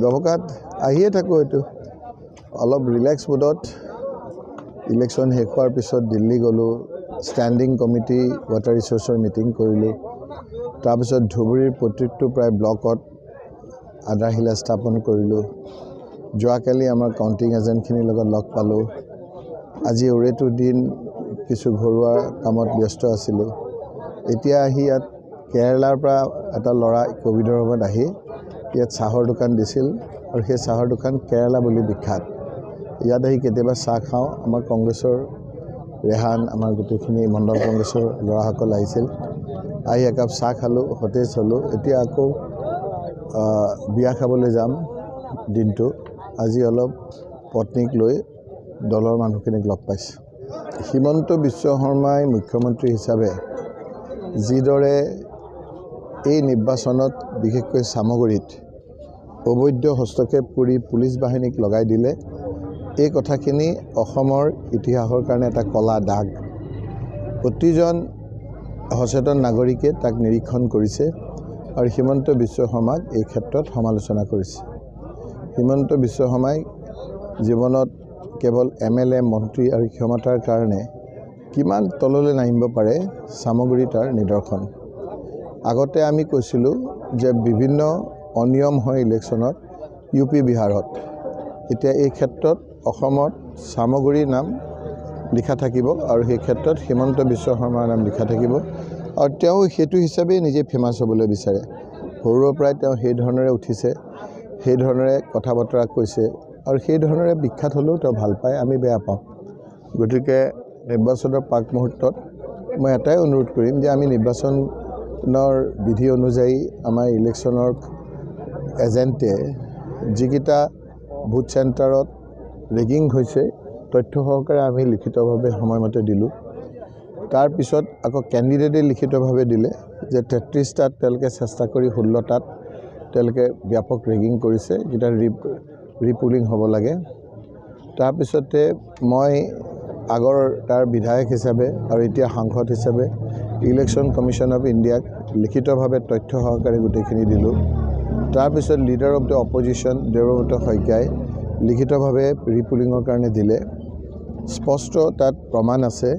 দমকাত আহিয়ে থাকোঁ এইটো। অলপ ৰিলেক্স মুডত ইলেকশ্যন শেষ হোৱাৰ পিছত দিল্লী গ'লোঁ ষ্টেণ্ডিং কমিটি ৱাটাৰ ৰিচোৰ্চৰ মিটিং কৰিলোঁ। তাৰপিছত ধুবুৰীৰ প্ৰত্যেকটো প্ৰায় ব্লকত আধাৰশিলা স্থাপন কৰিলোঁ। যোৱাকালি আমাৰ কাউণ্টিং এজেণ্টখিনিৰ লগত লগ পালোঁ। আজি ওৰেটো দিন কিছু ঘৰুৱা কামত ব্যস্ত আছিলোঁ। এতিয়া আহি ইয়াত কেৰেলাৰ পৰা এটা ল'ৰা ক'ভিডৰ সময়ত আহি ইয়াত চাহৰ দোকান দিছিল আৰু সেই চাহৰ দোকান কেৰেলা বুলি বিখ্যাত। ইয়াত আহি কেতিয়াবা চাহ খাওঁ। আমাৰ কংগ্ৰেছৰ ৰেহান আমাৰ গোটেইখিনি মণ্ডল কংগ্ৰেছৰ ল'ৰাসকল আহিছিল। আহি একাপ চাহ খালোঁ সতেজ হ'লোঁ। এতিয়া আকৌ বিয়া খাবলৈ যাম দিনটো। আজি অলপ পত্নীক লৈ দলৰ মানুহখিনিক লগ পাইছোঁ। হিমন্ত বিশ্ব শৰ্মাই মুখ্যমন্ত্ৰী হিচাপে যিদৰে এই নিৰ্বাচনত বিশেষকৈ চামগুৰিত অবৈধ হস্তক্ষেপ কৰি পুলিচ বাহিনীক লগাই দিলে এই কথাখিনি অসমৰ ইতিহাসৰ কাৰণে এটা কলা দাগ। প্ৰতিজন সচেতন নাগৰিকে তাক নিৰীক্ষণ কৰিছে আৰু হিমন্ত বিশ্ব শৰ্মাক এই ক্ষেত্ৰত সমালোচনা কৰিছে। হিমন্ত বিশ্ব শৰ্মাই জীৱনত কেৱল এম এল এ মন্ত্ৰী আৰু ক্ষমতাৰ কাৰণে কিমান তললৈ নামিব পাৰে চামগুৰি তাৰ নিদৰ্শন। আগতে আমি কৈছিলোঁ যে বিভিন্ন অনিয়ম হয় ইলেকশ্যনত ইউ পি বিহাৰত। এতিয়া এই ক্ষেত্ৰত অসমত চামগুৰিৰ নাম লিখা থাকিব আৰু সেই ক্ষেত্ৰত হিমন্ত বিশ্ব শৰ্মাৰ নাম লিখা থাকিব। আৰু তেওঁ সেইটো হিচাপেই নিজে ফেমাছ হ'বলৈ বিচাৰে। সৰুৰে পৰাই তেওঁ সেই ধৰণেৰে উঠিছে সেই ধৰণেৰে কথা বতৰা কৈছে আৰু সেই ধৰণেৰে বিখ্যাত হ'লেও তেওঁ ভাল পায় আমি বেয়া পাওঁ। গতিকে নিৰ্বাচনৰ প্ৰাক মুহূৰ্তত মই এটাই অনুৰোধ কৰিম যে আমি নিৰ্বাচনৰ বিধি অনুযায়ী আমাৰ ইলেকশ্যনৰ এজেণ্টে যিকেইটা ভোট চেণ্টাৰত ৰেগিং হৈছে তথ্য সহকাৰে আমি লিখিতভাৱে সময়মতে দিলোঁ। তাৰপিছত আকৌ কেণ্ডিডেটে লিখিতভাৱে দিলে যে তেত্ৰিছটাত তেওঁলোকে চেষ্টা কৰি ষোল্লটাত তেওঁলোকে ব্যাপক ৰেগিং কৰিছে যিটা ৰি ৰিপুলিং হ'ব লাগে। তাৰপিছতে মই আগৰ তাৰ বিধায়ক হিচাপে আৰু এতিয়া সাংসদ হিচাপে ইলেকশ্যন কমিশ্যন অফ ইণ্ডিয়াক লিখিতভাৱে তথ্য সহকাৰে গোটেইখিনি দিলোঁ। তাৰপিছত leader of the opposition Debabrata শইকীয়াই লিখিতভাৱে ৰিপুলিঙৰ কাৰণে দিলে। স্পষ্ট তাত প্ৰমাণ আছে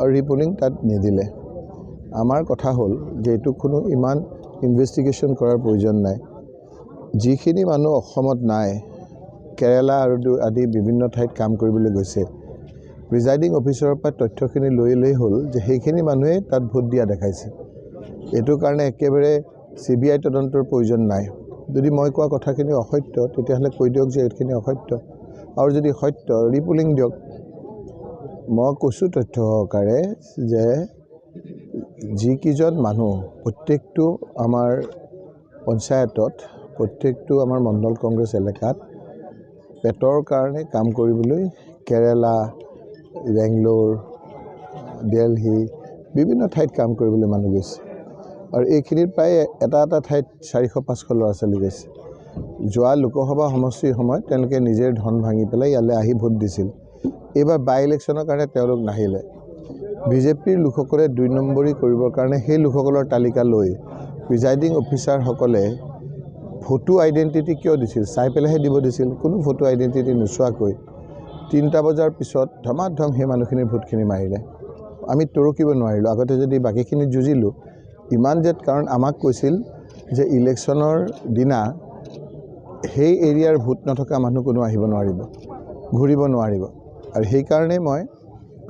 আৰু ৰিপুলিং তাত নিদিলে। আমাৰ কথা হ'ল যে এইটো কোনো ইমান ইনভেষ্টিগেশ্যন কৰাৰ প্ৰয়োজন নাই। যিখিনি মানুহ অসমত নাই কেৰেলা আৰু আদি বিভিন্ন ঠাইত কাম কৰিবলৈ গৈছে প্ৰিজাইডিং অফিচাৰৰ পৰা তথ্যখিনি লৈ ল'লেই হ'ল যে সেইখিনি মানুহেই তাত ভোট দিয়া দেখাইছে। এইটো কাৰণে একেবাৰে চি বি আই তদন্তৰ প্ৰয়োজন নাই। যদি মই কোৱা কথাখিনি অসত্য তেতিয়াহ'লে কৈ দিয়ক যে এইখিনি অসত্য। আৰু যদি সত্য ৰিপুলিং দিয়ক। মই কৈছোঁ তথ্য সহকাৰে যে যিকেইজন মানুহ প্ৰত্যেকটো আমাৰ পঞ্চায়তত প্ৰত্যেকটো আমাৰ মণ্ডল কংগ্ৰেছ এলেকাত পেটৰ কাৰণে কাম কৰিবলৈ কেৰেলা বেংগলোৰ দেলহি বিভিন্ন ঠাইত কাম কৰিবলৈ মানুহ গৈছে। আৰু এইখিনিত প্ৰায় এটা এটা ঠাইত চাৰিশ পাঁচশ ল'ৰা ছোৱালী গৈছে। যোৱা লোকসভা সমষ্টিৰ সময়ত তেওঁলোকে নিজে ধন ভাঙি পেলাই ইয়ালৈ আহি ভোট দিছিল। এইবাৰ বাই ইলেকশ্যনৰ কাৰণে তেওঁলোক নাহিলে। বিজেপিৰ লোকসকলে দুই নম্বৰী কৰিবৰ কাৰণে সেই লোকসকলৰ তালিকা লৈ প্ৰিজাইডিং অফিচাৰসকলে ফটো আইডেণ্টিটি কিয় দিছিল চাই পেলাইহে দিব দিছিল। কোনো ফটো আইডেণ্টিটি নোচোৱাকৈ তিনিটা বজাৰ পিছত ধমাধম সেই মানুহখিনিৰ ভোটখিনি মাৰিলে। আমি টৰকিব নোৱাৰিলোঁ। আগতে যদি বাকীখিনি যুঁজিলোঁ ইমান যে কাৰণ আমাক কৈছিল যে ইলেকশ্যনৰ দিনা সেই এৰিয়াৰ ভোট নথকা মানুহ কোনো আহিব নোৱাৰিব ঘূৰিব নোৱাৰিব। আৰু সেইকাৰণে মই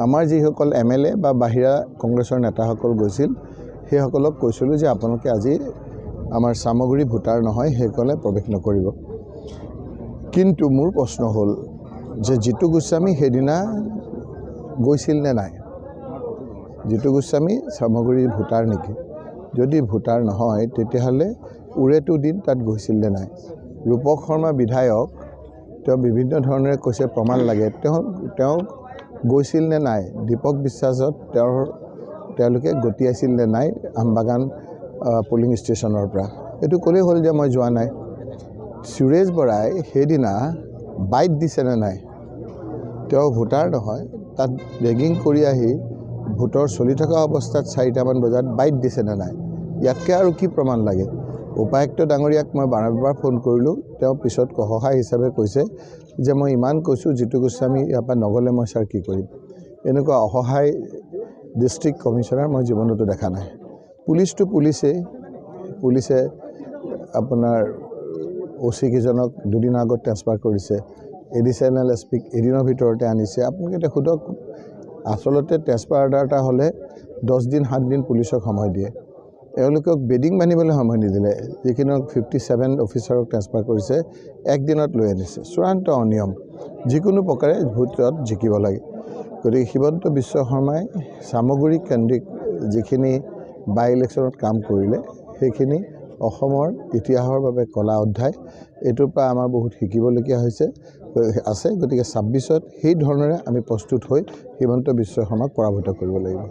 আমাৰ যিসকল এম এল এ বা বাহিৰা কংগ্ৰেছৰ নেতাসকল গৈছিল সেইসকলক কৈছিলোঁ যে আপোনালোকে আজি আমাৰ চামগুৰি ভোটাৰ নহয় সেইসকলে প্ৰৱেশ নকৰিব। কিন্তু মোৰ প্ৰশ্ন হ'ল যে জিতু গোস্বামী সেইদিনা গৈছিল নে নাই? জিতু গোস্বামী চামগুৰিৰ ভোটাৰ নেকি? যদি ভোটাৰ নহয় তেতিয়াহ'লে ওৰেটো দিন তাত গৈছিল নে নাই? ৰূপক শৰ্মা বিধায়ক তেওঁ বিভিন্ন ধৰণেৰে কৈছে প্ৰমাণ লাগে। তেওঁ তেওঁ গৈছিল নে নাই? দীপক বিশ্বাসত তেওঁৰ তেওঁলোকে গতিয়াইছিল নে নাই? আমবাগান পলিং ষ্টেচনৰ পৰা। এইটো ক'লেই হ'ল যে মই যোৱা নাই। সুৰেশ বৰাই সেইদিনা বাইট দিছেনে নাই? তেওঁ ভোটাৰ নহয় তাত ৰেগিং কৰি আহি ভোটৰ চলি থকা অৱস্থাত চাৰিটামান বজাত বাইট দিছেনে নাই? ইয়াতকৈ আৰু কি প্ৰমাণ লাগে? উপায়ুক্ত ডাঙৰীয়াক মই বাৰম্বাৰ ফোন কৰিলোঁ। তেওঁ পিছত সহায় হিচাপে কৈছে যে মই ইমান কৈছোঁ জিতু গোস্বামী ইয়াৰ পৰা নগ'লে মই ছাৰ কি কৰিম? এনেকুৱা অসহায় ডিষ্ট্ৰিক্ট কমিশ্যনাৰ মই জীৱনতো দেখা নাই। পুলিচটো পুলিচেই পুলিচে আপোনাৰ অ' চি কেইজনক দুদিনৰ আগত ট্ৰেন্সফাৰ কৰিছে। এডিশ্যনেল এছ পিক এদিনৰ ভিতৰতে আনিছে। আপোনালোকে এতিয়া সোধক আচলতে ট্ৰেন্সফাৰ অৰ্ডাৰ এটা হ'লে দহ দিন সাত দিন পুলিচক সময় দিয়ে। এওঁলোকক বেডিং বান্ধিবলৈ সময় নিদিলে। যিখিনি ফিফটি ছেভেন অফিচাৰক ট্ৰেন্সফাৰ কৰিছে একদিনত লৈ আনিছে। চূড়ান্ত অনিয়ম। যিকোনো প্ৰকাৰে ভোটত জিকিব লাগে। গতিকে হিমন্ত বিশ্ব শৰ্মাই চামগুৰি কেন্দ্ৰিক যিখিনি বাই ইলেকশ্যনত কাম কৰিলে সেইখিনি অসমৰ ইতিহাসৰ বাবে কলা অধ্যায়। এইটোৰ পৰা আমাৰ বহুত শিকিবলগীয়া হৈছে। আছে গতিকে ছাব্বিছত সেই ধৰণেৰে আমি প্ৰস্তুত হৈ হিমন্ত বিশ্ব শৰ্মাক পৰাভূত কৰিব লাগিব।